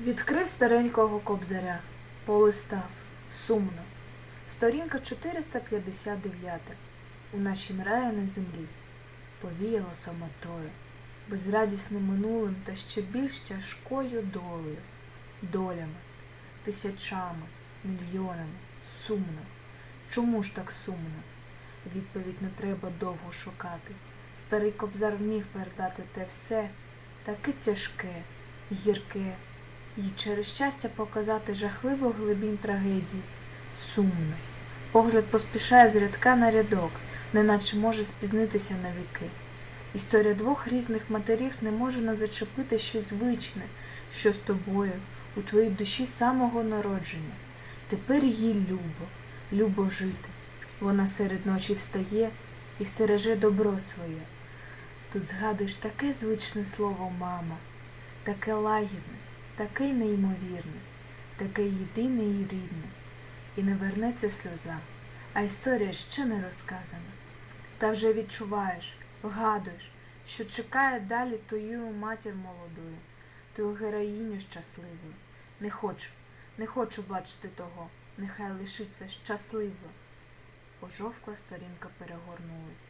Відкрив старенького кобзаря, полистав, сумно. Сторінка 459. У нашім раї на землі повіяло самотою, безрадісним минулим та ще більш тяжкою долею, долями, тисячами, мільйонами, сумно. Чому ж так сумно? Відповідь не треба довго шукати. Старий кобзар вмів передати те все, таке тяжке, гірке, і через щастя показати жахливу глибінь трагедії. Сумно. Погляд поспішає з рядка на рядок, неначе може спізнитися на віки. Історія двох різних матерів не може не зачепити щось звичне, що з тобою, у твоїй душі самого народження. Тепер їй любо, любо жити. Вона серед ночі встає і стереже добро своє. Тут згадуєш таке звичне слово мама, таке лагідне, таке й неймовірне, таке єдине і рідне. І не вернеться сльоза, а історія ще не розказана. Та вже відчуваєш, вгадуєш, що чекає далі твою матір молодою, твою героїню щасливою. Не хочу, не хочу бачити того, нехай лишиться щасливо. Пожовкла сторінка перегорнулась.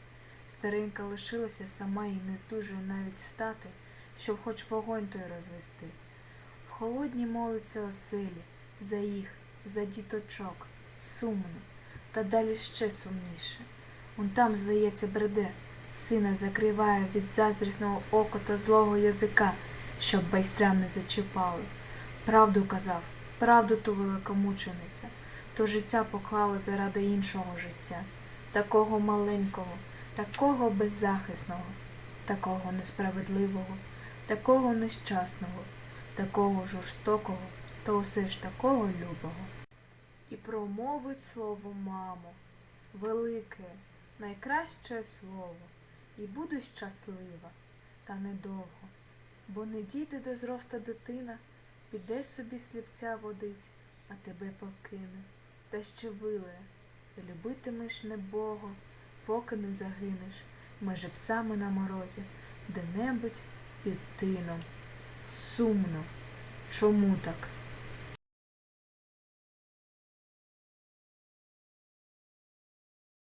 Старенька лишилася сама і не здужує навіть встати, щоб хоч вогонь той розвести. В холодній молиться оселі, за їх, за діточок, сумно, та далі ще сумніше. Он там, здається, бреде, сина закриває від заздрісного ока та злого язика, щоб байстрям не зачіпали. Правду казав, правду ту великомучениця, то життя поклала заради іншого життя, такого маленького, такого беззахисного, такого несправедливого, такого нещасного, такого жорстокого та усе ж такого любого. І промовить слово мамо, велике, найкраще слово, і буду щаслива, та недовго, бо не дійде до зроста дитина, піде собі сліпця водить, а тебе покине, та ще вилає, і любитимеш небого, поки не загинеш, меже псами на морозі, де-небудь під тином. Сумно. Чому так?